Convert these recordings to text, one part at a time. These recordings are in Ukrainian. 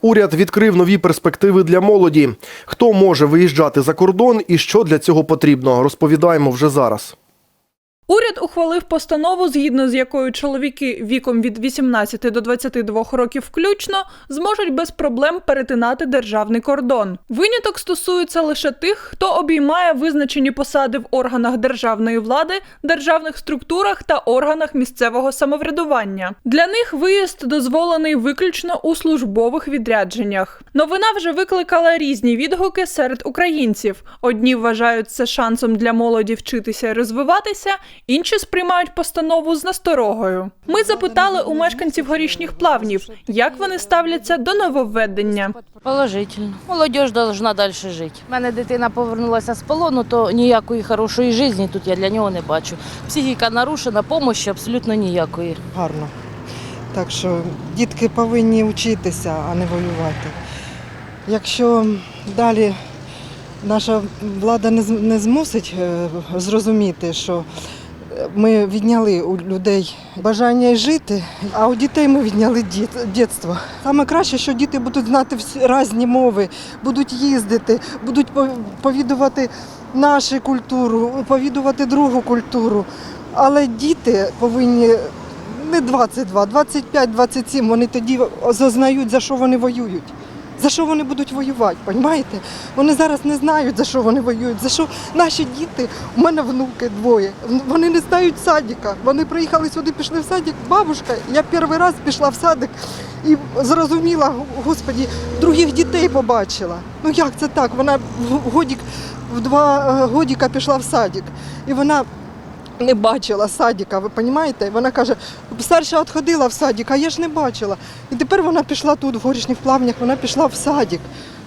Уряд відкрив нові перспективи для молоді. Хто може виїжджати за кордон і що для цього потрібно, розповідаємо вже зараз. Уряд ухвалив постанову, згідно з якою чоловіки віком від 18 до 22 років включно зможуть без проблем перетинати державний кордон. Виняток стосується лише тих, хто обіймає визначені посади в органах державної влади, державних структурах та органах місцевого самоврядування. Для них виїзд дозволений виключно у службових відрядженнях. Новина вже викликала різні відгуки серед українців. Одні вважають це шансом для молоді вчитися і розвиватися, інші сприймають постанову з насторогою. Ми запитали у мешканців горішніх плавнів, як вони ставляться до нововведення. Положительно. Молодіж должна далі жити. У мене дитина повернулася з полону, то ніякої хорошої житті тут я для нього не бачу. Психіка нарушена, допомоги абсолютно ніякої. гарно. Так що дітки повинні вчитися, а не воювати. Якщо далі наша влада не з- не змусить е, зрозуміти, що ми відняли у людей бажання жити, а у дітей ми відняли дитинство. Саме краще, що діти будуть знати всі різні мови, будуть їздити, будуть повідувати нашу культуру, повідувати другу культуру. Але діти повинні не 22, 25, 27, вони тоді зазнають, за що вони воюють. За що вони будуть воювати, розумієте? Вони зараз не знають, за що вони воюють, за що наші діти, у мене внуки двоє, вони не знають садика. Вони приїхали сюди, пішли в садик. Бабушка, я перший раз пішла в садик і зрозуміла, господі, других дітей побачила. Ну як це так? Вона в годік, в два е, годіка пішла в садик. І вона не бачила садика, ви розумієте? Вона каже, старша відходила в садик, а я ж не бачила. І тепер вона пішла тут, в горішніх плавнях, вона пішла в садик.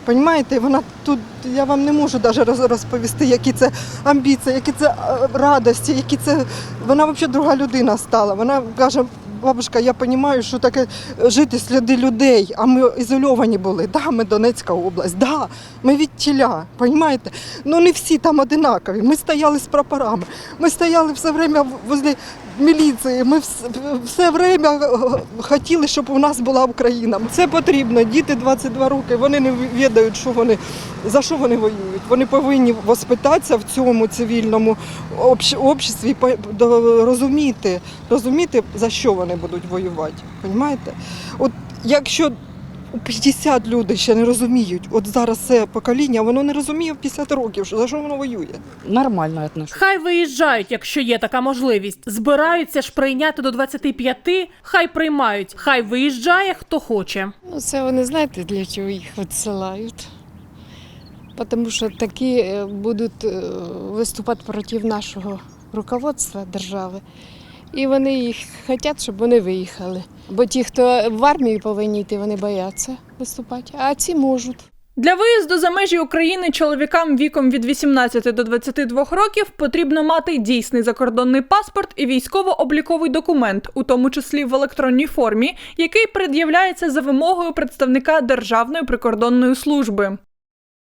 Понімаєте, вона тут, я вам не можу навіть роз- розповісти, які це амбіції, які це е, радості, які це. Вона взагалі друга людина стала. Вона каже, бабушка, я розумію, що таке жити сліди людей, а ми ізольовані були. Да, ми Донецька область, да, ми від тіля, розумієте? Ну не всі там одинакові. Ми стояли з прапорами, ми стояли все время возле міліції, ми все, время хотіли, щоб у нас була Україна. Це потрібно. Діти 22 роки, вони не відають, що вони, за що вони воюють. Вони повинні воспитатися в цьому цивільному общ- обществі, розуміти, розуміти, за що вони будуть воювати. Понімаєте? От якщо 50 люди ще не розуміють, от зараз це покоління, воно не розуміє в 50 років, що за що воно воює. Нормально отношусь. Хай виїжджають, якщо є така можливість. Збираються ж прийняти до 25, хай приймають. Хай виїжджає, хто хоче. Ну, це вони знаєте, для чого їх відсилають. Тому що такі е, будуть е, виступати проти нашого руководства держави. І вони їх хочуть, щоб вони виїхали. Бо ті, хто в армію повинні йти, вони бояться виступати, а ці можуть. Для виїзду за межі України чоловікам віком від 18 до 22 років потрібно мати дійсний закордонний паспорт і військово-обліковий документ, у тому числі в електронній формі, який пред'являється за вимогою представника Державної прикордонної служби.